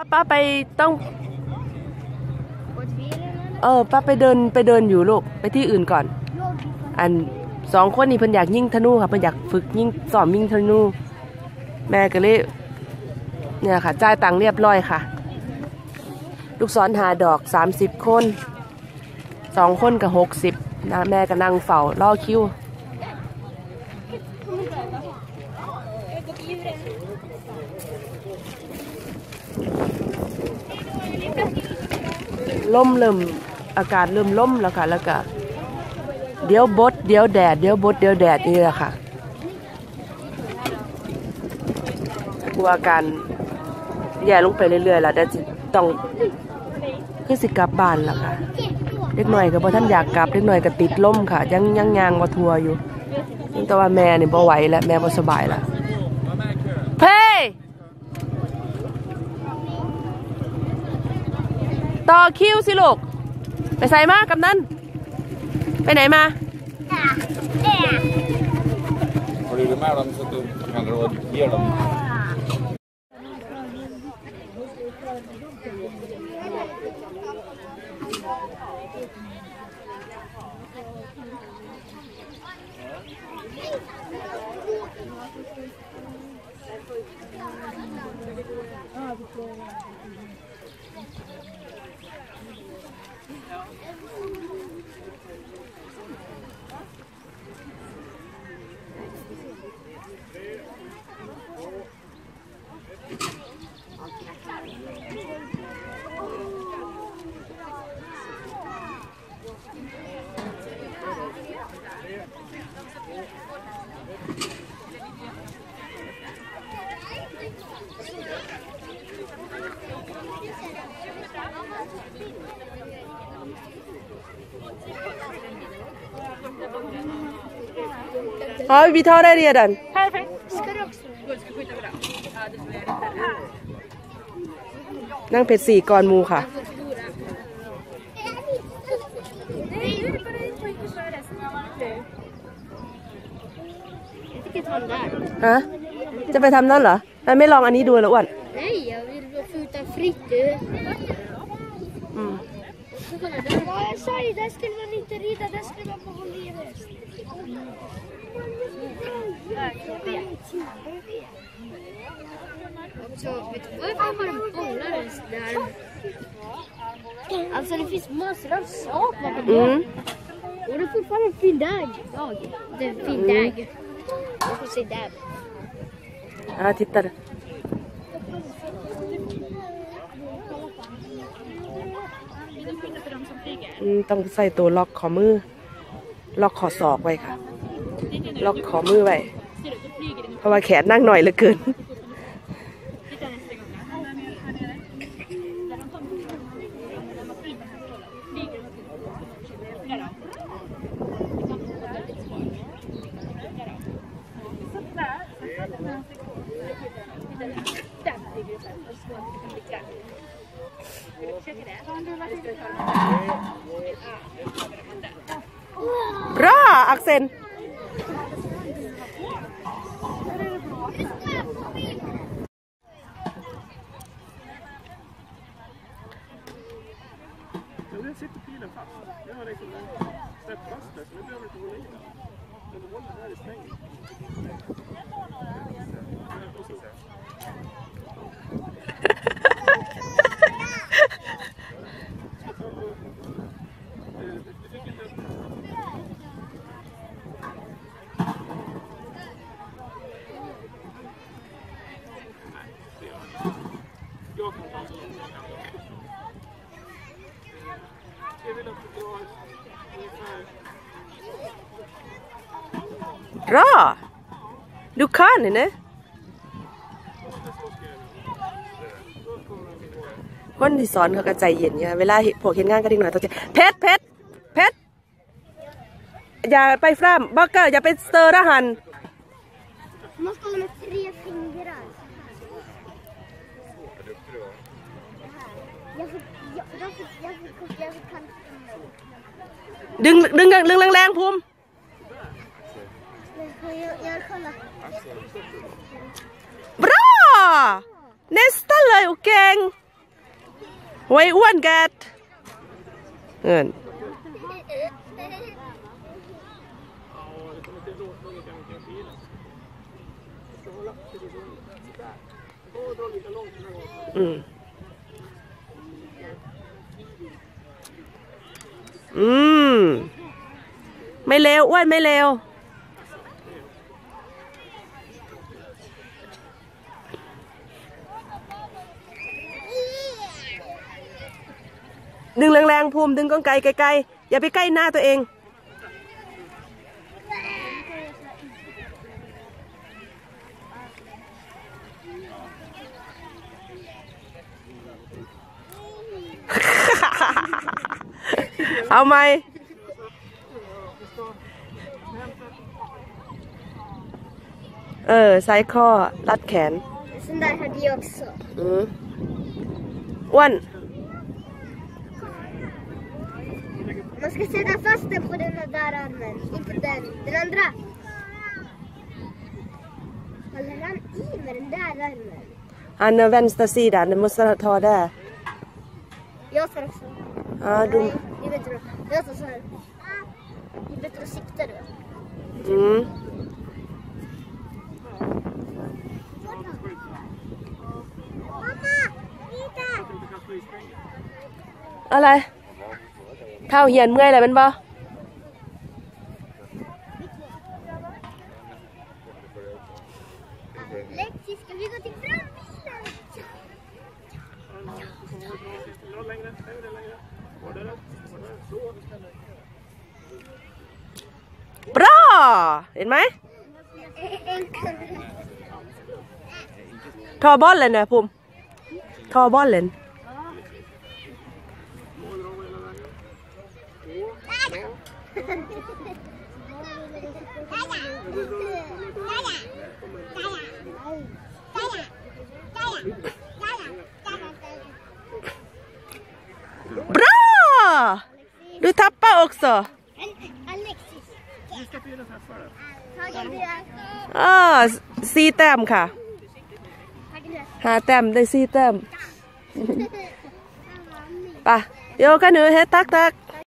ป้าป้าไปต้อง เออป้าไปเดินไปเดินอยู่ลูกไปที่อื่นก่อน อันสองคนนี่เพิ่นอยากยิงธนูค่ะเพิ่นอยากฝึกยิงสอนยิงธนู แม่ก็เลยเนี่ยค่ะจ่ายตังค์เรียบร้อยค่ะ ลูกศรหาดอกสามสิบคนสองคนกับหกสิบนะแม่ก็นั่งเฝ้ารอคิว ล่มเริ่มอากาศเริ่มล่มแล้วค่ะแล้วก็เดี๋ยวบดเดี๋ยวแดดเดี๋ยวบดเดี๋ยวแดดนี่แหละค่ะกลัวอาการแย่ลงไปเรื่อยๆแล้วเดี๋ยวจะต้องคือสิกลับบ้านแล้วค่ะเล็กหน่อยก็บ่ท่านอยากกลับเล็กหน่อยก็ติดล่มค่ะ ยังยังยางมาทัวอยู่แต่ว่าแม่เนี่ยบ่ไหวแล้วแม่บ่สบายแล้วเพ่ ต่อคิวสิลูก ไปใส่มากกับนั่นไปไหนมาพอดีมาลำสตูงานรถเยี่ยม No. Ja, vi tar det redan. Ska du också? นั่งเผ็ดสี่ก่อนหมูค่ะ Nej, det var det inte mycket för det som jag var inte. Jag tycker ta den där. ฮะ จะไปทำนั่นเหรอมันไม่ลองอันนี้ดูเหรออ้วน Nej, jag vill bara skjuta fritt. Du. อืม Så kolla, där. Ja, jag sa ju, där skulle man inte rida, där skulle man på hållhäst. Också, vet du varför har de bollar ens där? Alltså det finns massor av saker på อืม Och det är fortfarande en fin dag. dag. Det är en fin dag. Jag får se där. อ่าทิตตาอืมต้องใส่ตัวล็อกขอมือ ล็อกขอศอกไว้ค่ะ ล็อกขอมือไว้เพราะว่าแขนนั่งหน่อยเหลือเกิน Bra Axel! Ja, där sitter pilen fast. Fast Bra! Du kan ne? คนที่สอนเขาก็ใจเย็นเนี่ยเวลาห็นพวกเห็นงานก็ดิ้งหน่อยต้องใจเพชรเพชรเพชรอย่าไปฟร่ำบักเกอร์อย่าไปสเตอร์ระหัน Måste ha med tre fingrar. Đừng đừng đừng lăng lang Phum. bro Nesta lời u keng. Wei uan gat. Ngon. อืม ไม่เลวอ้วนไม่เลวดึงแรงๆภูมิดึงกองไกลไกลๆอย่าไปใกล้หน้าตัวเอง เอาไหมเออไซส์ข้อ รัดแขน Sån där hade jag också. อืมอ้วน Man ska sätta fast den på den där armen. Inte den. Den andra. Håller han i med den där armen? Han är vänster du måste ta det. Jag tar också. Ja, du. Nej, det är bättre. Jag tar så här. Det är bättre att sikta då. Mm. Mamma! Titta! อะไร เท้าเหียนเมื่อยอะไรเป็นบ่ Alexi, ska vi gå till frambilen? Något längre, längre, บรอเห็นไหมทอบอลเลยนะภูมิทอบอลเลยบรอ ดูทับป้าอกส Alexis. Vilka fyra träffar det? Tagen fyra. อ่าสี่แต้มค่ะ Tagen fyra. หาแต้ม